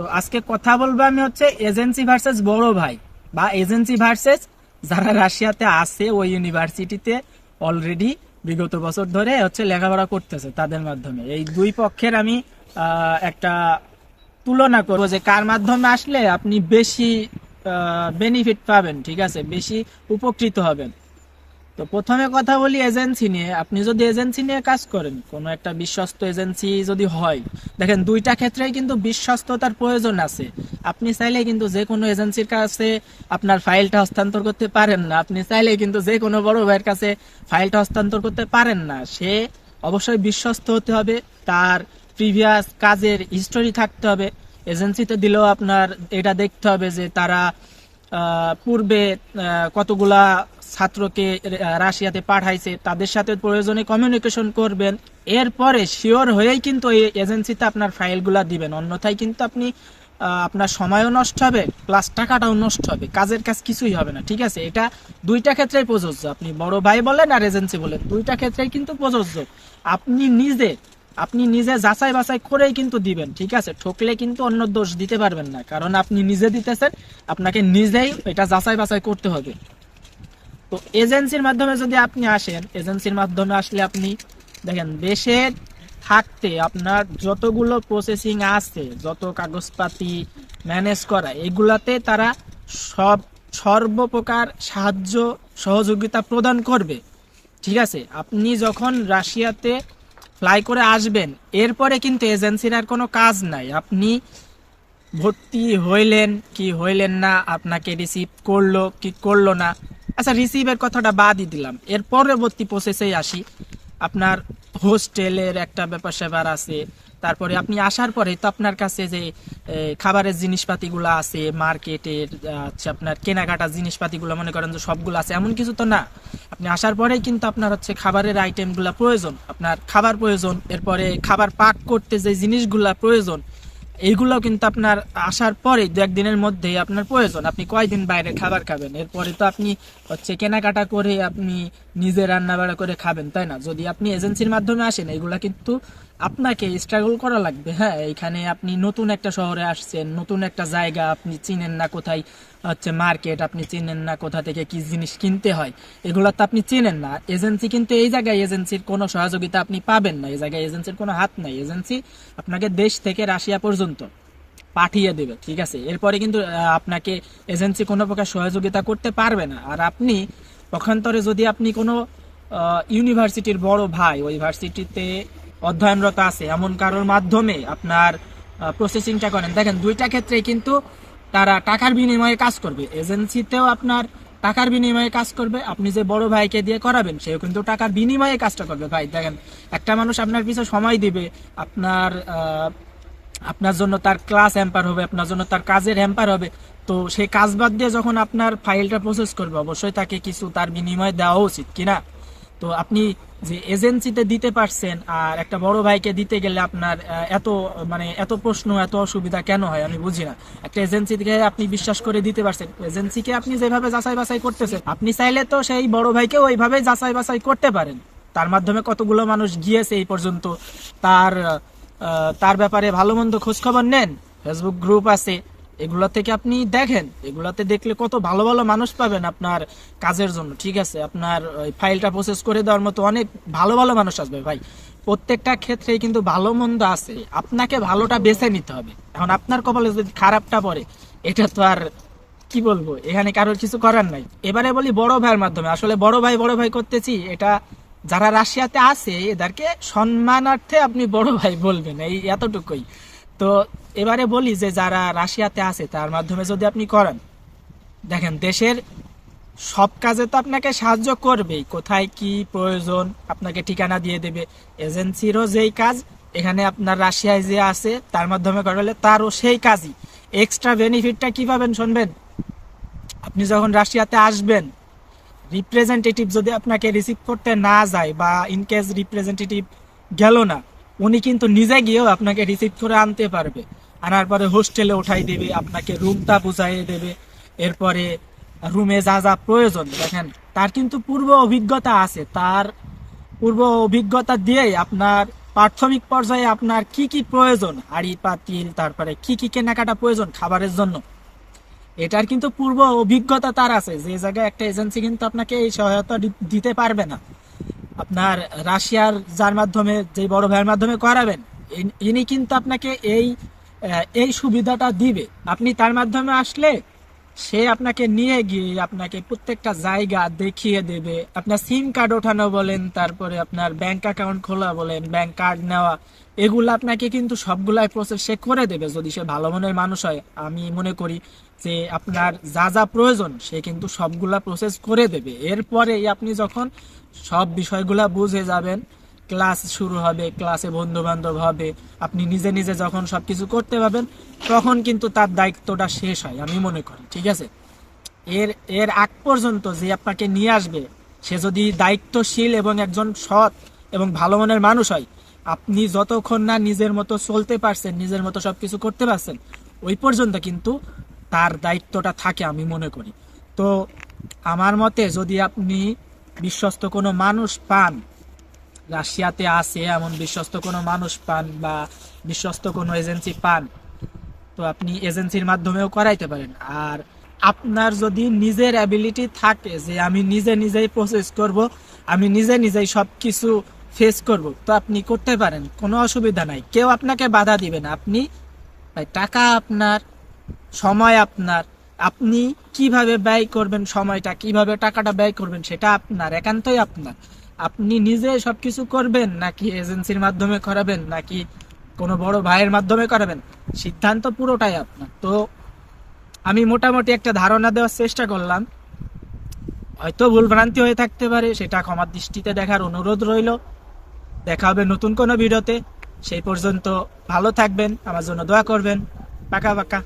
তো আজকে কথা বলব আমি হচ্ছে এজেন্সি ভার্সেস বড় ভাই বা এজেন্সি ভার্সেস যারা রাশিয়াতে আছে ওই ইউনিভার্সিটিতে অলরেডি বিগত বছর ধরে হচ্ছে লেখাপড়া করতেছে তাদের মাধ্যমে। এই দুই পক্ষের আমি একটা তুলনা করব যে কার মাধ্যমে আসলে আপনি বেশি বেনিফিট পাবেন, ঠিক আছে? বেশি উপকৃত হবেন। তো প্রথমে কথা বলি এজেন্সি নিয়ে। আপনি যদি এজেন্সি নিয়ে কাজ করেন, কোনো একটা বিশ্বস্ত এজেন্সি যদি হয়, দেখেন দুইটা ক্ষেত্রেই কিন্তু বিশ্বস্ততার প্রয়োজন আছে। আপনি চাইলে কিন্তু যে কোনো এজেন্সির কাছে আপনার ফাইলটা হস্তান্তর করতে পারেন না। আপনি চাইলে কিন্তু যে কোনো বড় ভাইয়ের কাছে ফাইলটা হস্তান্তর করতে পারেন না। সে অবশ্যই বিশ্বস্ত হতে হবে, তার প্রিভিয়াস কাজের হিস্টোরি থাকতে হবে। এজেন্সিতে দিলেও আপনার এটা দেখতে হবে যে তারা পূর্বে কতগুলা ছাত্রকে রাশিয়াতে পাঠাইছে, তাদের সাথে প্রয়োজনে কমিউনিকেশন করবেন। এরপরে শিওর হয়েই কিন্তু এই এজেন্সিতে আপনার ফাইলগুলা দিবেন। অন্যথায় কিন্তু আপনি আপনার সময়ও নষ্ট হবে প্লাস টাকাটাও নষ্ট হবে। কাজের কাজ কিছুই হবে না, ঠিক আছে? এটা দুইটা ক্ষেত্রেই প্রযোজ্য। আপনি বড় ভাই বলেন আর এজেন্সি বলেন, দুইটা ক্ষেত্রেই কিন্তু প্রযোজ্য। আপনি নিজে আপনি নিজে যাচাই বাছাই করেই কিন্তু দিবেন, ঠিক আছে? ঠকলে কিন্তু অন্য দোষ দিতে পারবেন না, কারণ আপনি নিজে দিতেছেন, আপনাকে নিজেই এটা যাচাই বাছাই করতে হবে। তো এজেন্সির মাধ্যমে যদি আপনি আসেন, এজেন্সির মাধ্যমে আসলে আপনি দেখেন, দেশের থাকতে আপনার যতগুলো প্রসেসিং আছে, যত কাগজপাতি ম্যানেজ করা, এগুলাতে তারা সব সর্বপ্রকার সাহায্য সহযোগিতা প্রদান করবে, ঠিক আছে? আপনি যখন রাশিয়াতে ফ্লাই করে আসবেন। এরপরে কিন্তু এজেন্সির আর কোনো কাজ নাই। আপনি ভর্তি হইলেন, কি হইলেন না, আপনাকে রিসিভ করল, কি করল না। আচ্ছা রিসিভের কথাটা বাদই দিলাম। এর পরবর্তী প্রসেসেই আসি। আপনার হোস্টেলের একটা ব্যাপার স্যাপার আছে। তারপরে আপনি আসার পরে তো আপনার কাছে যে খাবারের জিনিসপাতিগুলো আছে, মার্কেটের হচ্ছে আপনার কেনাকাটা জিনিসপাতিগুলো, মনে করেন যে সবগুলো আছে, এমন কিছু তো না। আপনি আসার পরেই কিন্তু আপনার হচ্ছে খাবারের আইটেমগুলো প্রয়োজন। আপনার খাবার প্রয়োজন, এরপরে খাবার পাক করতে যে জিনিসগুলা প্রয়োজন এইগুলো কিন্তু আপনার আসার পরে দু একদিনের মধ্যেই আপনার প্রয়োজন। আপনি কয়দিন বাইরে খাবার খাবেন? এরপরে তো আপনি হচ্ছে কেনাকাটা করে আপনি নিজে রান্নাবাড়া করে খাবেন, তাই না? যদি আপনি এজেন্সির মাধ্যমে আসেন, এগুলো কিন্তু আপনাকে স্ট্রাগল করা লাগবে। হ্যাঁ এখানে আপনি নতুন একটা শহরে আসছেন, নতুন একটা জায়গা আপনি চিনেন না কোথায়। হচ্ছে মার্কেট, আপনি চিনেন না কোথা থেকে কি জিনিস কিনতে হয়, এগুলো তো আপনি চিনেন না। এজেন্সি কিন্তু এই জায়গায় এজেন্সির কোনো সহযোগিতা আপনি পাবেন না, এই জায়গায় এজেন্সির কোনো হাত নাই। এজেন্সি আপনাকে দেশ থেকে রাশিয়া পর্যন্ত পাঠিয়ে দেবে, ঠিক আছে? এরপরে কিন্তু আপনাকে এজেন্সি কোনো প্রকার সহযোগিতা করতে পারবে না। আর আপনি পক্ষান্তরে যদি আপনি কোনো ইউনিভার্সিটির বড় ভাই, ওই ভার্সিটিতে অধ্যয়নরত আছে, এমন কারোর মাধ্যমে আপনার প্রসেসিংটা করেন। দেখেন, দুইটা ক্ষেত্রে কিন্তু তারা টাকার বিনিময়ে কাজ করবে। এজেন্সিতেও আপনার টাকার বিনিময়ে কাজ করবে। আপনি যে বড় ভাইকে দিয়ে করাবেন, সেও কিন্তু টাকার বিনিময়ে কাজটা করবে। ভাই, দেখেন, একটা মানুষ আপনার পিছনে সময় দিবে, আপনার আপনার জন্য তার ক্লাস হ্যাম্পার হবে, আপনার জন্য তার কাজের হ্যাম্পার হবে। তো সেই কাজ বাদ দিয়ে যখন আপনার ফাইলটা প্রসেস করবে, অবশ্যই তাকে কিছু তার বিনিময়ে দেওয়া উচিত কিনা তো আপনি যে এজেন্সিতে দিতে পারছেন আর একটা বড় ভাইকে দিতে গেলে আপনার এত মানে এত প্রশ্ন, এত অসুবিধা কেন হয়? আমি বুঝি না। একটা এজেন্সি থেকে আপনি বিশ্বাস করে দিতে পারছেন। এজেন্সিকে আপনি যেভাবে যাচাই বাছাই করতেছেন, আপনি চাইলে তো সেই বড় ভাইকে ওইভাবে যাচাই বাছাই করতে পারেন। তার মাধ্যমে কতগুলো মানুষ গিয়েছে এই পর্যন্ত, তার তার ব্যাপারে ভালো মন্দ খোঁজ খবর নেন। ফেসবুক গ্রুপ আছে এগুলো থেকে আপনি দেখেন। এগুলাতে দেখলে কত ভালো ভালো মানুষ পাবেন আপনার কাজের জন্য, ঠিক আছে? আপনার ফাইলটা প্রসেস করে দেওয়ার মতো অনেক ভালো ভালো মানুষ আসবে ভাই। প্রত্যেকটা ক্ষেত্রেই কিন্তু ভালো মন্দ আছে। আপনাকে ভালোটা বেছে নিতে হবে। এখন আপনার কপালে যদি খারাপটা পড়ে, এটা তো আর কি বলব? এখানে কারোর কিছু করার নাই। এবারে বলি বড় ভাইয়ের মাধ্যমে। আসলে বড় ভাই বড় ভাই করতেছি, এটা যারা রাশিয়াতে আছে, এদেরকে সম্মানার্থে আপনি বড় ভাই বলবেন, এই এতটুকুই। তো এবারে বলি যে যারা রাশিয়াতে আছে, তার মাধ্যমে যদি আপনি করেন, দেখেন দেশের সব কাজে তো আপনাকে সাহায্য করবেই। কোথায় কি প্রয়োজন, আপনাকে ঠিকানা দিয়ে দেবে। এজেন্সিরও যেই কাজ, এখানে আপনার রাশিয়ায় যে আছে, তার মাধ্যমে করালে তারও সেই কাজই। এক্সট্রা বেনিফিটটা কি পাবেন শুনবেন? আপনি যখন রাশিয়াতে আসবেন রিপ্রেজেন্টেটিভ যদি আপনাকে রিসিভ করতে না যায় বা ইন কেস রিপ্রেজেন্টেটিভ গেল না, উনি কিন্তু নিজে গিয়েও আপনাকে রিসিভ করে আনতে পারবে। আনার পরে হোস্টেলে উঠাই দেবে, আপনাকে রুমটা বুঝাইয়ে দেবে। এরপরে রুমে যা যা প্রয়োজন, দেখেন, তার কিন্তু পূর্ব অভিজ্ঞতা আছে। তার পূর্ব অভিজ্ঞতা দিয়েই আপনার প্রাথমিক পর্যায়ে আপনার কি কি প্রয়োজন হাড়ি পাতিল, তারপরে কি কি কেনাকাটা প্রয়োজন খাবারের জন্য। এটার কিন্তু পূর্ব অভিজ্ঞতা তার আছে। যে জায়গায় একটা এজেন্সি কিন্তু আপনাকে এই সহায়তা দিতে পারবে না। আপনার রাশিয়ার যার মাধ্যমে, যে বড় ভাইয়ের মাধ্যমে করাবেন ইনি কিন্তু আপনাকে এই এই সুবিধাটা দিবে। আপনি তার মাধ্যমে আসলে সে আপনাকে নিয়ে গিয়ে আপনাকে প্রত্যেকটা জায়গা দেখিয়ে দেবে। আপনার সিম কার্ড ওঠানো বলেন, তারপরে আপনার ব্যাংক অ্যাকাউন্ট খোলা বলেন ব্যাংক কার্ড নেওয়া, এগুলো আপনাকে কিন্তু সবগুলাই প্রসেস সে করে দেবে। যদি সে ভালো মনের মানুষ হয়, আমি মনে করি যে আপনার যা যা প্রয়োজন, সে কিন্তু সবগুলা প্রসেস করে দেবে। এরপরেই আপনি যখন সব বিষয়গুলা বুঝে যাবেন ক্লাস শুরু হবে, ক্লাসে বন্ধু বান্ধব হবে, আপনি নিজে নিজে যখন সব কিছু করতে পারবেন, তখন কিন্তু তার দায়িত্বটা শেষ হয়, আমি মনে করি, ঠিক আছে? এর এর আগ পর্যন্ত যে আপনাকে নিয়ে আসবে, সে যদি দায়িত্বশীল এবং একজন সৎ এবং ভালো মনের মানুষ হয়, আপনি যতক্ষণ না নিজের মতো চলতে পারছেন, নিজের মতো সব কিছু করতে পারছেন, ওই পর্যন্ত কিন্তু তার দায়িত্বটা থাকে, আমি মনে করি। তো আমার মতে যদি আপনি বিশ্বস্ত কোনো মানুষ পান রাশিয়াতে আছে, এমন বিশ্বস্ত কোনো মানুষ পান বা বিশ্বস্ত কোনো এজেন্সি পান? তো আপনি এজেন্সির মাধ্যমেও করাইতে পারেন। আর আপনার যদি নিজের অ্যাবিলিটি থাকে যে আমি নিজে নিজেই প্রসেস করব, আমি নিজে নিজেই সব কিছু ফেস করব, তো আপনি করতে পারেন, কোনো অসুবিধা নাই। কেউ আপনাকে বাধা দিবে না। আপনি টাকা আপনার, সময় আপনার, আপনি কীভাবে ব্যয় করবেন সময়টা, কীভাবে টাকাটা ব্যয় করবেন সেটা আপনার, একান্তই আপনার। আপনি নিজে সবকিছু করবেন নাকি এজেন্সির মাধ্যমে করাবেন নাকি কোনো বড় ভাইয়ের মাধ্যমে করাবেন? সিদ্ধান্ত পুরোটাই আপনার। তো আমি মোটামুটি একটা ধারণা দেওয়ার চেষ্টা করলাম। হয়তো ভুলভ্রান্তি হয়ে থাকতে পারে, সেটা ক্ষমার দৃষ্টিতে দেখার অনুরোধ রইল। দেখা হবে নতুন কোনো ভিডিওতে। সেই পর্যন্ত ভালো থাকবেন, আমার জন্য দোয়া করবেন। পাকা পাকা।